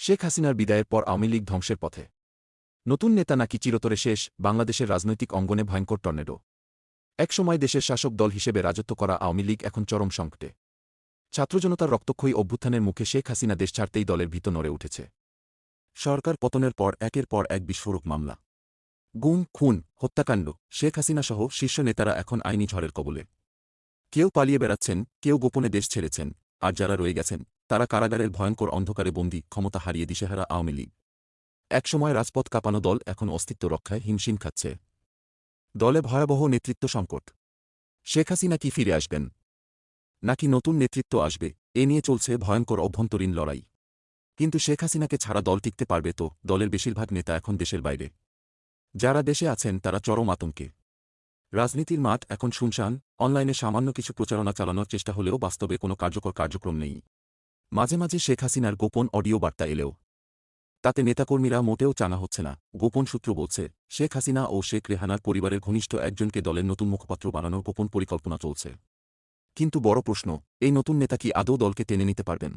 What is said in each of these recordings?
শেখ হাসিনার বিদায়ের পর আওয়ামী লীগ ধ্বংসের পথে। নতুন নেতা নাকি চিরতরে শেষ, বাংলাদেশের রাজনৈতিক অঙ্গনে ভয়ঙ্কর টর্নেডো। একসময় দেশের শাসক দল হিসেবে রাজত্ব করা আওয়ামী লীগ এখন চরম সংকটে। ছাত্রজনতার রক্তক্ষয়ী অভ্যুত্থানের মুখে শেখ হাসিনা দেশ ছাড়তেই দলের ভিত নড়ে উঠেছে। সরকার পতনের পর একের পর এক বিস্ফোরক মামলা। গুম, খুন, হত্যাকাণ্ড, শেখ হাসিনা সহ শীর্ষ নেতারা এখন আইনি ঝড়ের কবলে। কেউ পালিয়ে বেড়াচ্ছেন, কেউ গোপনে দেশ ছেড়েছেন, আর যারা রয়ে গেছেন তারা কারাগারের ভয়ঙ্কর অন্ধকারে বন্দী, ক্ষমতা হারিয়ে দিশেহারা আওয়ামী লীগ। একসময় রাজপথ কাঁপানো দল এখন অস্তিত্ব রক্ষায় হিমশিম খাচ্ছে। দলে ভয়াবহ নেতৃত্ব সংকট। শেখ হাসিনা কি ফিরে আসবেন? নাকি নতুন নেতৃত্ব আসবে? এ নিয়ে চলছে ভয়ঙ্কর অভ্যন্তরীণ লড়াই। কিন্তু শেখ হাসিনাকে ছাড়া দল টিকতে পারবে তো? দলের বেশিরভাগ নেতা এখন দেশের বাইরে। যারা দেশে আছেন, তারা চরম আতঙ্কে। রাজনীতির মাঠ এখন শুনশান, অনলাইনে সামান্য কিছু প্রচারণা চালানোর চেষ্টা হলেও বাস্তবে কোনো কার্যকর কার্যক্রম নেই। মাঝে মাঝে শেখ হাসিনার গোপন অডিও বার্তা এলেও। তাতে নেতাকর্মীরা মোটেও জানা হচ্ছে না। গোপন সূত্র বলছে, শেখ হাসিনা ও শেখ রেহানার পরিবারের ঘনিষ্ঠ একজনকে দলের নতুন মুখপাত্র বানানোর গোপন পরিকল্পনা চলছে। কিন্তু বড় প্রশ্ন, এই নতুন নেতা কি আদৌ দলকে টেনে নিতে পারবেন?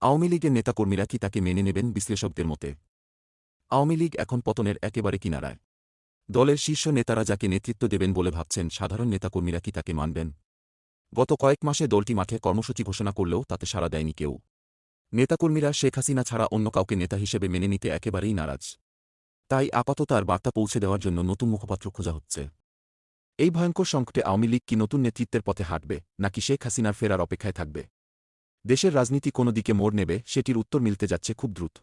আওয়ামী লীগের নেতাকর্মীরা কি তাকে মেনে নেবেন বিশ্লেষকদের মতে? আওয়ামী লীগ এখন পতনের একেবারে কিনারায়। দলের শীর্ষ নেতারা যাকে নেতৃত্ব দেবেন বলে ভাবছেন, সাধারণ নেতাকর্মীরা কি তাকে মানবেন? গত কয়েক মাসে দলটি মাঠে কর্মসূচি ঘোষণা করলেও তাতে সাড়া দেয়নি কেউ। নেতাকর্মীরা শেখ হাসিনা ছাড়া অন্য কাউকে নেতা হিসেবে মেনে নিতে একেবারেই নারাজ। তাই আপাতত তার বার্তা পৌঁছে দেওয়ার জন্য নতুন মুখপাত্র খোঁজা হচ্ছে। এই ভয়ঙ্কর সংকটে আওয়ামী লীগ কি নতুন নেতৃত্বের পথে হাঁটবে, নাকি শেখ হাসিনার ফেরার অপেক্ষায় থাকবে? দেশের রাজনীতি কোনো দিকে মোড় নেবে, সেটির উত্তর মিলতে যাচ্ছে খুব দ্রুত।